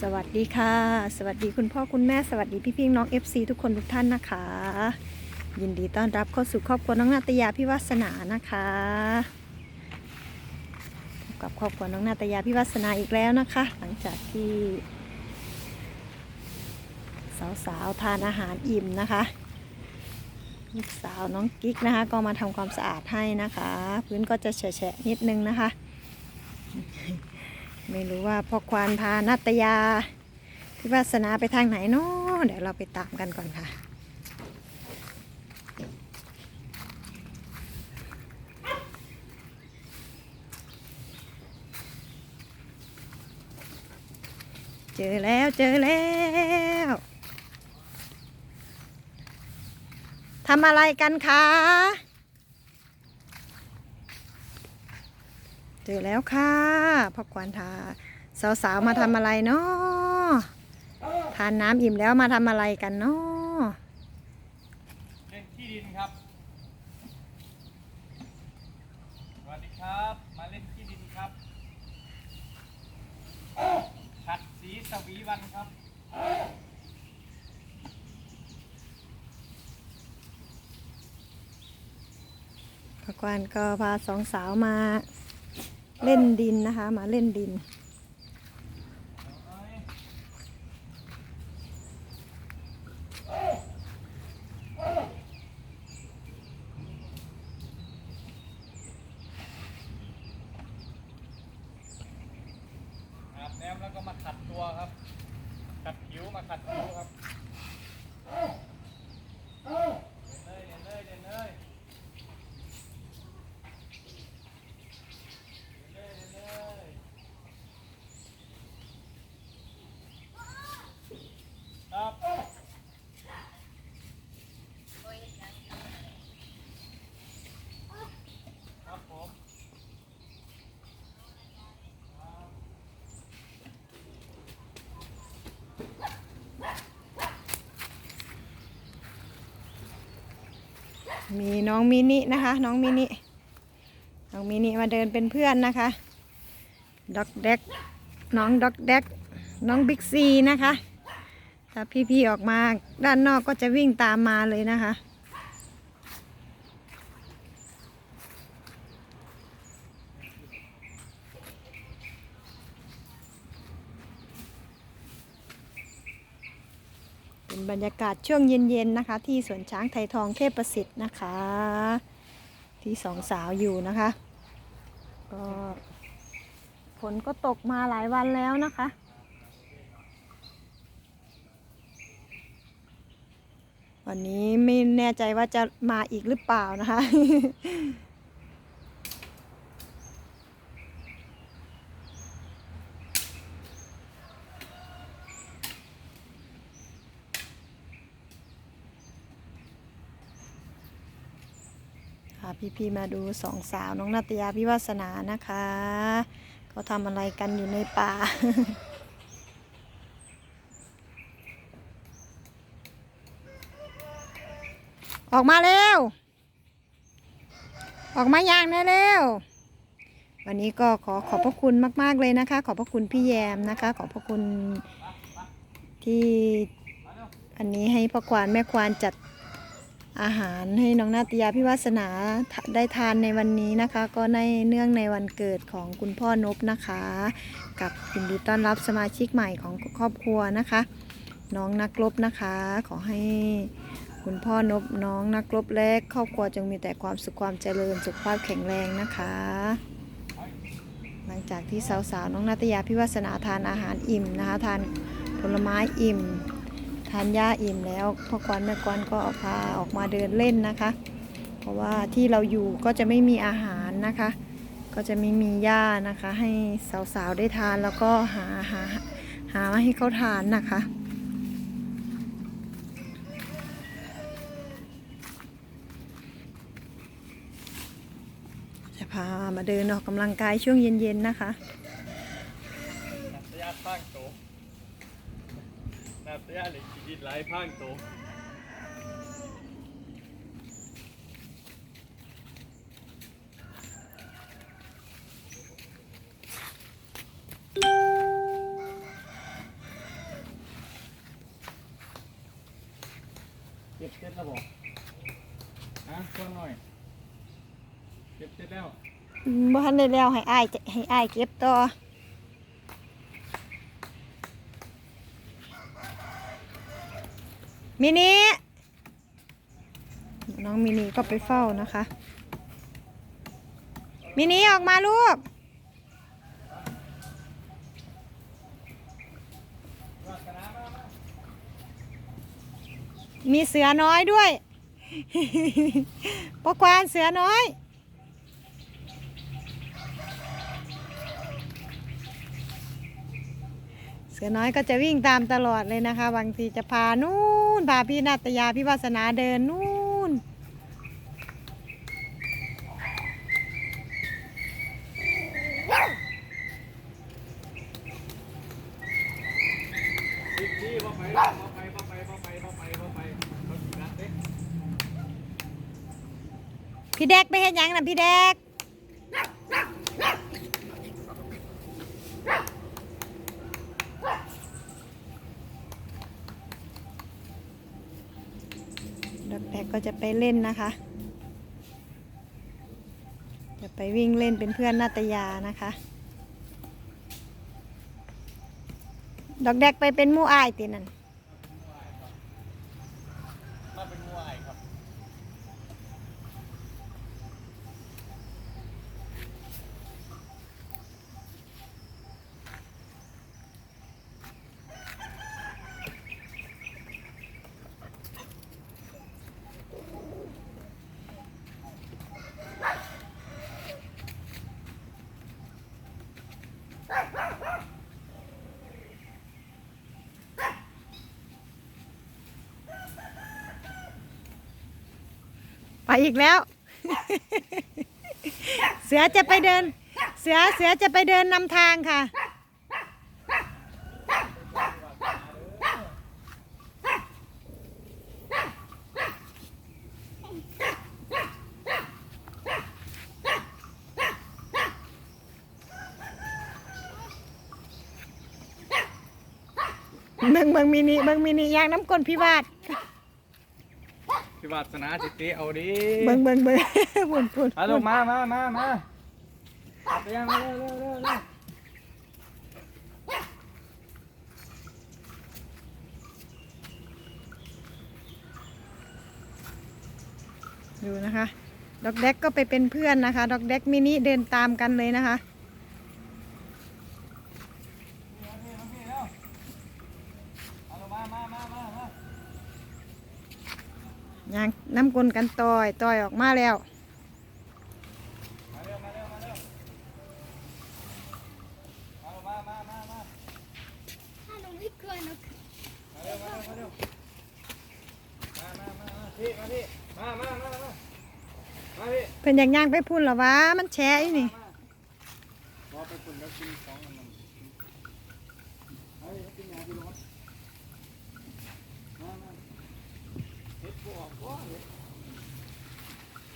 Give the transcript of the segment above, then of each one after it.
สวัสดีค่ะ สวัสดีคุณพ่อคุณแม่สวัสดีพี่พี่น้อง FC ทุกคนทุกท่านนะคะ ยินดีต้อนรับเข้าสู่ครอบครัวน้องนาตยาพี่วาสนานะคะพบกับครอบครัวน้องนาตยาพี่วาสนาอีกแล้วนะคะ หลังจากที่ สาวๆทานอาหารอิ่มนะคะลูกสาวน้องกิ๊กนะคะ ก็มาทำความสะอาดให้นะคะ พื้นก็จะแฉะนิดนึงนะคะ ไม่รู้ว่าพ่อควานพานัตยาพิวาสนาไปทางไหนเนาะเดี๋ยวเราไปตามกันก่อนค่ะ เจอแล้วเจอแล้วทำอะไรกันคะ เจ อแล้วค่ะพ่อควานทาสาวๆมาทำอะไรเนาะทานน้ำอิ่มแล้วมาทำอะไรกันเนาะเล่นที่ดินครับสวัสดีครับ มาเล่นที่ดินครับขัดสีสวีวันครับพ่อควานก็พาสองสาวมา เล่นดินนะคะ มาเล่นดิน อาบน้ำแล้วก็มาขัดตัวครับ ขัดผิวมาขัดผิวครับ เดินเลยเดินเลยเดินเลยเดินเลยเดินเลยครับ ครับผม มีน้องมินินะคะ น้องมินิ น้องมินิมาเดินเป็นเพื่อนนะคะด็อกแดกน้องด็อกแดกน้องบิ๊กซีนะคะ ถ้าพี่ๆออกมาด้านนอกก็จะวิ่งตามมาเลยนะคะ บรรยากาศช่วงเย็นๆนะคะ ที่สวนช้างไทยทองเทพประสิทธิ์นะคะ ที่สองสาวอยู่นะคะก็ฝนก็ตกมาหลายวันแล้วนะคะ วันนี้ไม่แน่ใจว่าจะมาอีกหรือเปล่านะคะ ค่ะพี่ๆมาดูสองสาวน้องนาตยาพิวาสนานะคะเขาทำอะไรกันอยู่ในป่าออกมาเร็ว ออกมาอย่างแน่เร็ว วันนี้ก็ขอขอบพระคุณมาก ๆ เลยนะคะ ขอบพระคุณพี่แยมนะคะ ขอบพระคุณที่อันนี้ให้พ่อควานแม่ควานจัด อาหารให้น้องนาตยาพิวาสนาได้ทานในวันนี้นะคะ ก็ในเนื่องในวันเกิดของคุณพ่อนบนะคะ กับยินดีต้อนรับสมาชิกใหม่ของครอบครัวนะคะ น้องนักรบนะคะ ขอให้คุณพ่อนบน้องนักรบและครอบครัวจงมีแต่ความสุขความเจริญสุขภาพแข็งแรงนะคะ หลังจากที่สาวๆน้องนาตยาพิวาสนาทานอาหารอิ่มนะคะ ทานผลไม้อิ่ม ทานหญ้าอิ่มแล้วพ่อควันแม่ควันก็พาออกมาเดินเล่นนะคะ เพราะว่าที่เราอยู่ก็จะไม่มีอาหารนะคะ ก็จะไม่มีหญ้านะคะ ให้สาวๆได้ทานแล้วก็หาหาหามาให้เขาทานนะคะจะพามาเดินออกกำลังกายช่วงเย็น ๆ นะคะ ครับเสียเลยชีวิตหลายพังโตเก็บเสร็จแล้วบอกนะช่วงหน่อย เก็บเสร็จแล้ว บ่ทันได้แล้วให้อ้ายจะให้อ้ายเก็บต่อ มินิน้องมินิก็ไปเฝ้านะคะ มินิออกมาลูก มีเสือน้อยด้วยปกวานเสือน้อย สือน้อยก็จะวิ่งตามตลอดเลยนะคะ บางทีจะพานู่นพาพี่นาตยาพี่วาสนาเดินนู่นสิบที่บ่ไปบ่ไปบ่ไปบ่ไปบ่ไปบ่ไปเขาขี่นัดเพี่แดกไปเห็นยังนะพี่แดก ดอ ก็จะไปเล่นนะคะ จะไปวิ่งเล่นเป็นเพื่อนนาตยานะคะ ดอกแดกไปเป็นมู่อ้ายตินั่น มาเป็นงูไอ้ครับ ไป อีกแล้ว เสือจะไปเดิน เสือเสือจะไปเดินนำทางค่ะ เบิ่งเบิ่งมินิเบิ่งมินิยางน้ำก้นพิวาท พี่วาสนาสิติเอาดิเบิ่งเบิ่งเบิ่งปุ่นปุ่นมาลูกมามามามาไปยังมาเร็วเร็วเร็วเร็วดูนะคะ ดอกแดกก็ไปเป็นเพื่อนนะคะ ดอกแดกมินิเดินตามกันเลยนะคะ เอาลูกมามามามามา ยางน้ำ กลนกันต่อยต่อยออกมาแล้วมาเร็วมาเร็วมาเร็วเอาลูกมามามามาถ้าหนูไม่กลัวหนูมาเร็วมาเร็วมาเร็วมามามามาพี่มาพี่มามามามามาพี่เพิ่นอยากย่างไปพุ่นหรอวะมันแฉะอยู่นี่ รอไปคุณแล้วกินสองอันนั้นเฮ้ยกินยาพี่ลงมามามาเฮ็ดบวกบ่เลย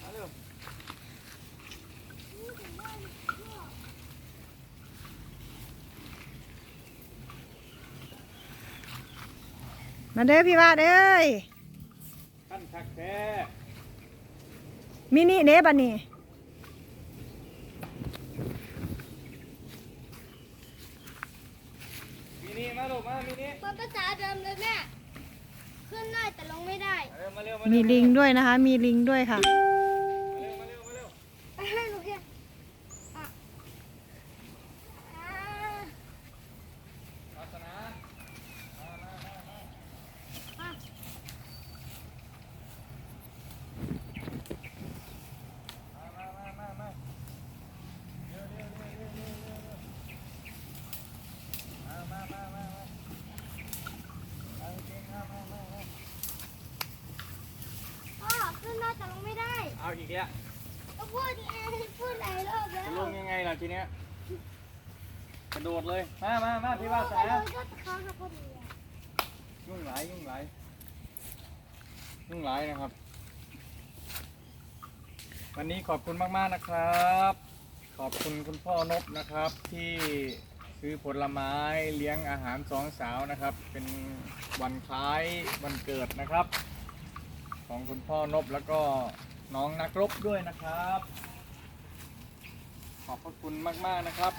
มาเร็ว มาเด้อพี่วาดเอ้ยขั้นคักแท้มินิเด้บัดนี้มินิมาลูกมามินิมันภาษาเดิมเลยแม่ ขึ้นได้แต่ลงไม่ได้มาเร็วมาเร็วมามีเร็วลิงด้วยนะคะ มีลิงด้วยค่ะ มาเร็วมาเร็วมาเร็ว ไปให้หนูแค่อะอ่า ศาสนามามามามา อะ มามามามาเร็วเร็วเร็วเร็วเร็วเร็วเร็วมามามามามาเอาเก่งมามามามา พ่อขึ้นได้แต่ลงไม่ได้ เอาอีกแล้วก็พูดเองพูดหลายรอบแล้วลงยังไงล่ะทีเนี้ยกระโดดเลย มามามาพี่ว่าสาเราก็เขากับพอดีอะยุ่งหลายยุ่งหลายยุ่งหลายนะครับ วันนี้ขอบคุณมากๆนะครับ ขอบคุณคุณพ่อนบนะครับที่ซื้อผลไม้เลี้ยงอาหารสองสาวนะครับ เป็นวันคล้ายวันเกิดนะครับ ของคุณพ่อนบแล้วก็ น้องนักรบด้วยนะครับ ขอบพระคุณมาก ๆ นะครับ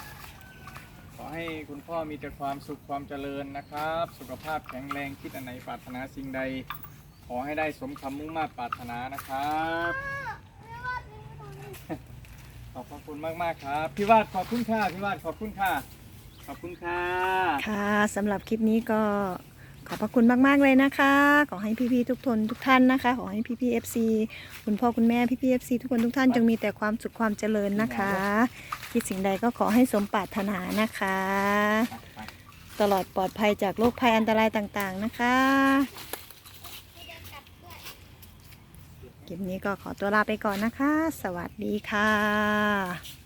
ขอให้คุณพ่อมีแต่ความสุขความเจริญนะครับ สุขภาพแข็งแรงคิดอันไหนปรารถนาสิ่งใด ขอให้ได้สมคำมุ่งมา่ปรารถนานะครับ ขอบพระคุณมาก ๆ ครับพี่วาดขอบคุณค่ะพี่วาดขอบคุณค่ะ ขอบคุณค่ะ ค่ะสำหรับคลิปนี้ก็ ขอบพระคุณมาก ๆ เลยนะคะ ขอให้พี่ๆทุกทนทุกท่านนะคะ ขอให้พี่ๆ FC คุณพ่อคุณแม่พี่ๆ FC ทุกคนทุกท่านจงมีแต่ความสุขความเจริญนะคะ คิดสิ่งใดก็ขอให้สมปรารถนานะคะ ตลอดปลอดภัยจากโรคภัยอันตรายต่างๆนะคะไม่ได้กัดด้วยคลิปนี้ก็ขอตัวลาไปก่อนนะคะ สวัสดีค่ะ